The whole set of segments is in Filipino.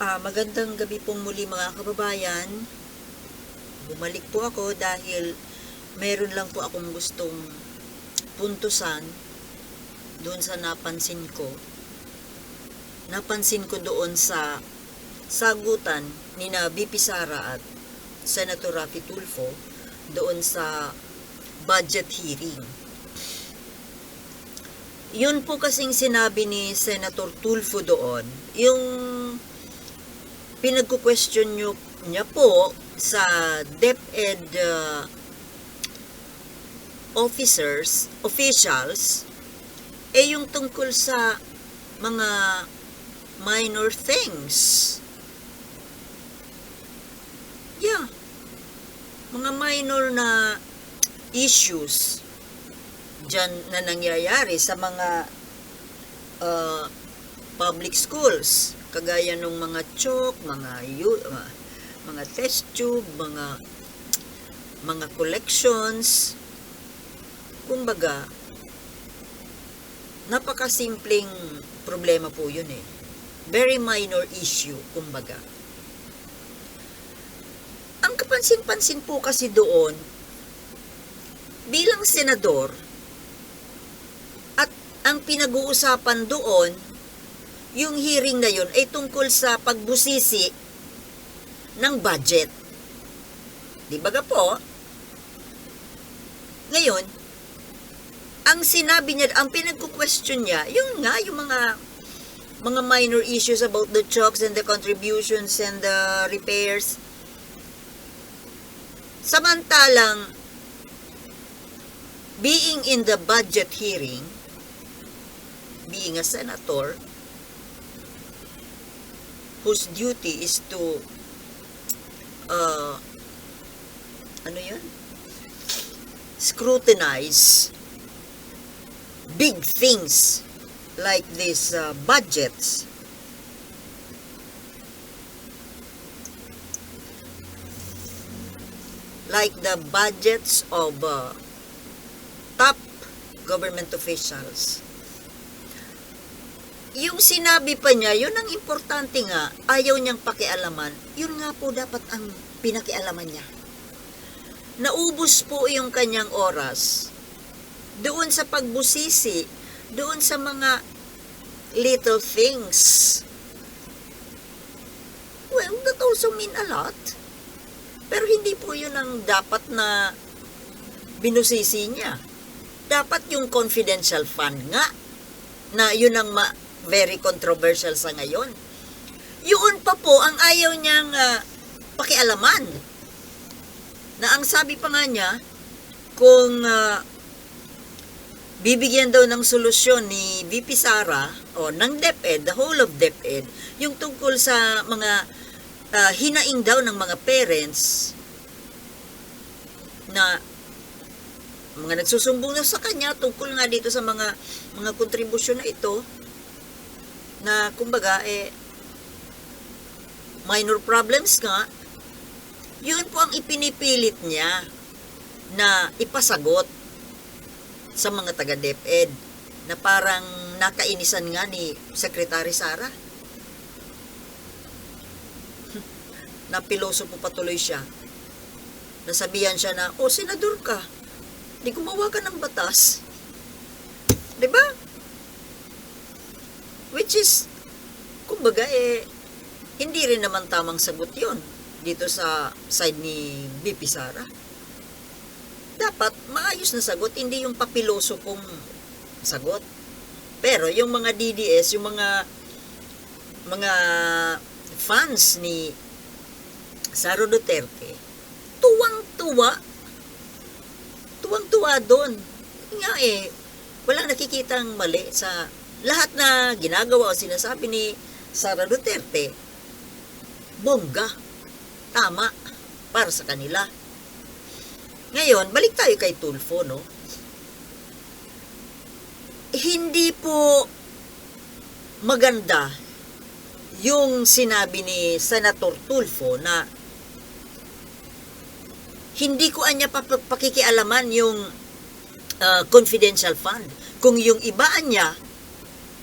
Ah, magandang gabi pong muli mga kababayan. Bumalik po ako dahil meron lang po akong gustong puntusan doon sa napansin ko. Napansin ko doon sa sagutan ni na BP Sara at Senator Rafi Tulfo doon sa budget hearing. Yun po kasing sinabi ni Senator Tulfo doon, yung pinagko-question nyo, niya po sa DepEd uh, officers, officials, eh yung tungkol sa mga minor things. Yeah. Mga minor na issues dyan na nangyayari sa mga uh, public schools kagaya ng mga chalk, mga mga test tube, mga mga collections. Kumbaga, napakasimpleng problema po yun eh. Very minor issue, kumbaga. Ang kapansin-pansin po kasi doon, bilang senador, at ang pinag-uusapan doon, yung hearing na yun ay tungkol sa pagbusisi ng budget. Di ba ga po? Ngayon, ang sinabi niya, ang pinagko-question niya, yung nga, yung mga mga minor issues about the chokes and the contributions and the repairs. Samantalang, being in the budget hearing, being a senator, whose duty is to uh, ano yun? Scrutinize big things like these uh, budgets. Like the budgets of uh, top government officials yung sinabi pa niya, yun ang importante nga, ayaw niyang pakialaman, yun nga po dapat ang pinakialaman niya. Naubos po yung kanyang oras doon sa pagbusisi, doon sa mga little things. Well, that also mean a lot. Pero hindi po yun ang dapat na binusisi niya. Dapat yung confidential fund nga, na yun ang ma- very controversial sa ngayon. Yun pa po ang ayaw niyang ah, pakialaman. Na ang sabi pa nga niya, kung ah, bibigyan daw ng solusyon ni VP Sara o ng DepEd, the whole of DepEd, yung tungkol sa mga ah, hinaing daw ng mga parents na mga nagsusumbong na sa kanya tungkol nga dito sa mga mga kontribusyon na ito na kumbaga eh minor problems nga yun po ang ipinipilit niya na ipasagot sa mga taga DepEd na parang nakainisan nga ni Secretary Sara. Napiloso po patuloy siya. Nasabihan siya na oh senador ka. Di gumawa ka ng batas. 'di ba Which is, kumbaga eh, hindi rin naman tamang sagot yon dito sa side ni BP Sara. Dapat maayos na sagot, hindi yung papiloso kong sagot. Pero yung mga DDS, yung mga mga fans ni Saro Duterte, tuwang-tuwa. Tuwang-tuwa doon. Nga eh, walang nakikitang mali sa lahat na ginagawa o sinasabi ni Sara Duterte, bongga, tama, para sa kanila. Ngayon, balik tayo kay Tulfo, no? Hindi po maganda yung sinabi ni Senator Tulfo na hindi ko anya pakikialaman yung uh, confidential fund. Kung yung ibaan niya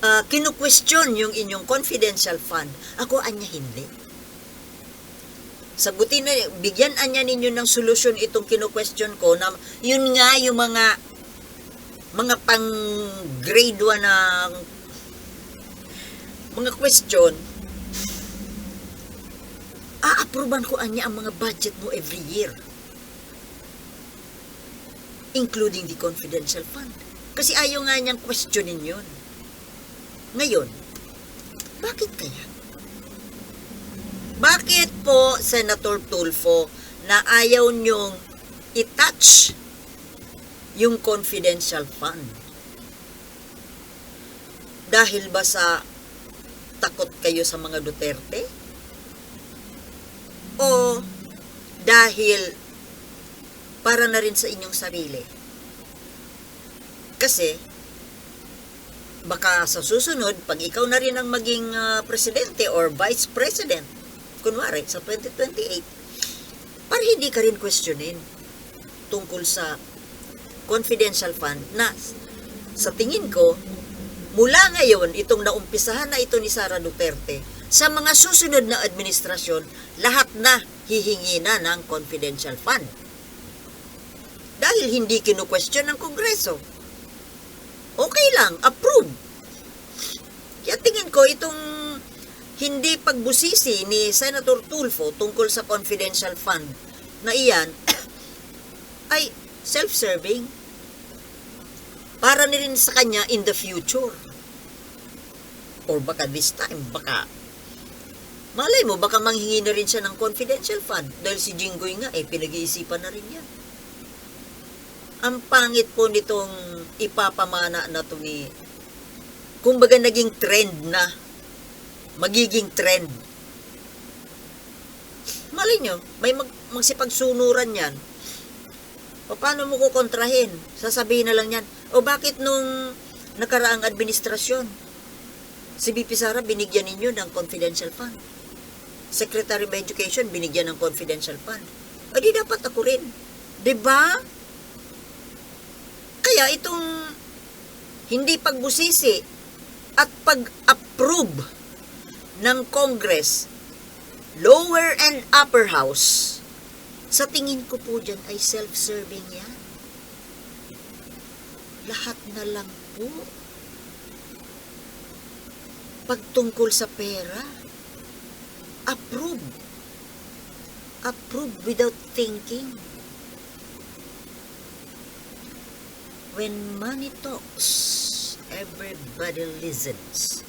uh, kinu-question yung inyong confidential fund. Ako, anya hindi. Sagutin na, bigyan anya ninyo ng solusyon itong kinu-question ko na yun nga yung mga mga pang grade 1 na mga question a-approvean ko anya ang mga budget mo every year including the confidential fund kasi ayaw nga niyang questionin yun ngayon bakit kaya bakit po Senator Tulfo na ayaw niyong i-touch yung confidential fund dahil ba sa takot kayo sa mga Duterte? O dahil para na rin sa inyong sarili? Kasi, baka sa susunod, pag ikaw na rin ang maging ah, presidente or vice president, kunwari, sa 2028, para hindi ka rin questionin tungkol sa confidential fund na sa tingin ko, mula ngayon, itong naumpisahan na ito ni Sara Duterte, sa mga susunod na administrasyon, lahat na hihingi na ng confidential fund. Dahil hindi kinu-question ng Kongreso. Okay lang, approve. Kaya tingin ko itong hindi pagbusisi ni Senator Tulfo tungkol sa confidential fund na iyan ay self-serving para na rin sa kanya in the future. Or baka this time, baka malay mo, baka manghingi na rin siya ng confidential fund dahil si Jinggoy nga, eh, pinag-iisipan na rin yan. Ang pangit po nitong ipapamana na to ni kumbaga naging trend na magiging trend. Malay nyo, may mag, magsipagsunuran yan. O paano mo kukontrahin? Sasabihin na lang yan, o bakit nung nakaraang administrasyon, si BP Sara binigyan ninyo ng confidential fund. Secretary of Education binigyan ng confidential fund. O di dapat ako rin. 'Di ba? Kaya itong hindi pagbusisi at pag-approve ng Congress, lower and upper house, sa tingin ko po dyan ay self-serving yan. Lahat na lang po. Pagtungkol sa pera, approve. Approve without thinking. When money talks, everybody listens.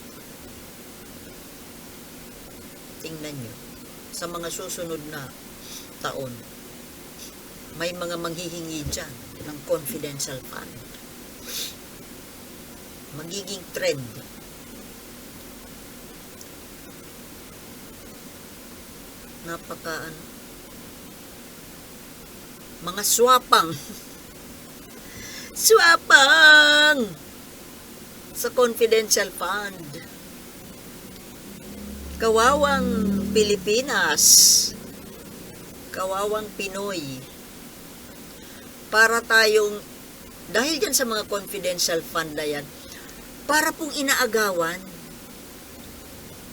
Tingnan nyo, sa mga susunod na taon, may mga manghihingi dyan ng confidential fund. Magiging trend. Napaka ano, mga swapang swapang! Sa confidential fund. Kawawang Pilipinas. Kawawang Pinoy. Para tayong dahil dyan sa mga confidential fund na yan para pong inaagawan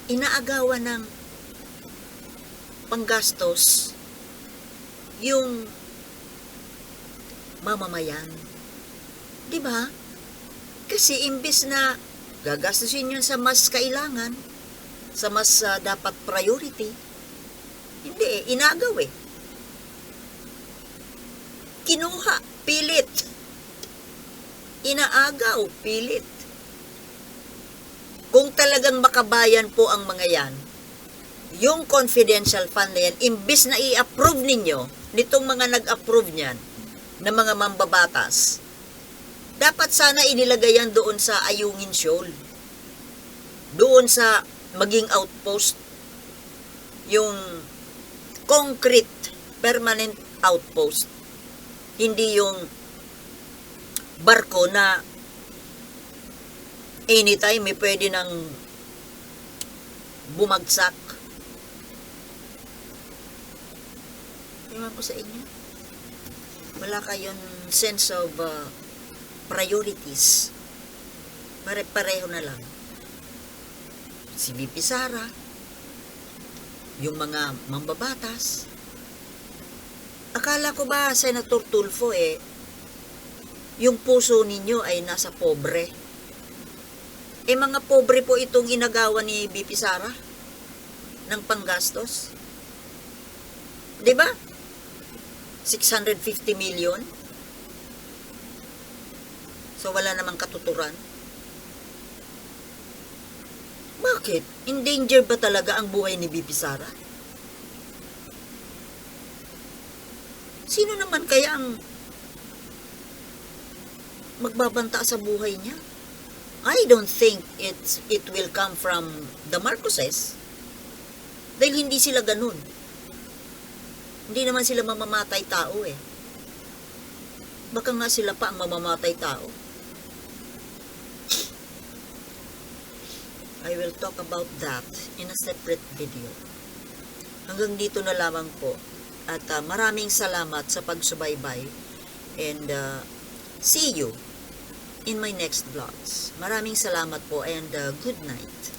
inaagawan ng panggastos yung mamamayan di ba kasi imbis na gagastusin yun sa mas kailangan sa mas ah, dapat priority hindi eh, inagaw eh. Kinuha, pilit. Inaagaw, pilit. Kung talagang makabayan po ang mga yan, yung confidential fund na yan, imbis na i-approve ninyo, nitong mga nag-approve niyan, na mga mambabatas, dapat sana inilagay yan doon sa Ayungin Shoal. Doon sa maging outpost yung concrete permanent outpost. Hindi yung barko na anytime may pwede nang bumagsak. Ewan ko sa inyo. Wala kayong sense of uh, priorities. Pare-pareho na lang. si VP Sara, yung mga mambabatas. Akala ko ba, Senator Tulfo, eh, yung puso ninyo ay nasa pobre. Eh, mga pobre po itong inagawa ni VP Sara ng panggastos. 'Di ba? 650 million. So, wala namang katuturan. Bakit? In danger ba talaga ang buhay ni BP Sara? Sino naman kaya ang magbabanta sa buhay niya? I don't think it's, it will come from the Marcoses. Dahil hindi sila ganun. Hindi naman sila mamamatay tao eh. Baka nga sila pa ang mamamatay tao. I will talk about that in a separate video. Hanggang dito na lamang po. At ah, maraming salamat sa pagsubaybay. And ah, see you in my next vlogs. Maraming salamat po and ah, good night.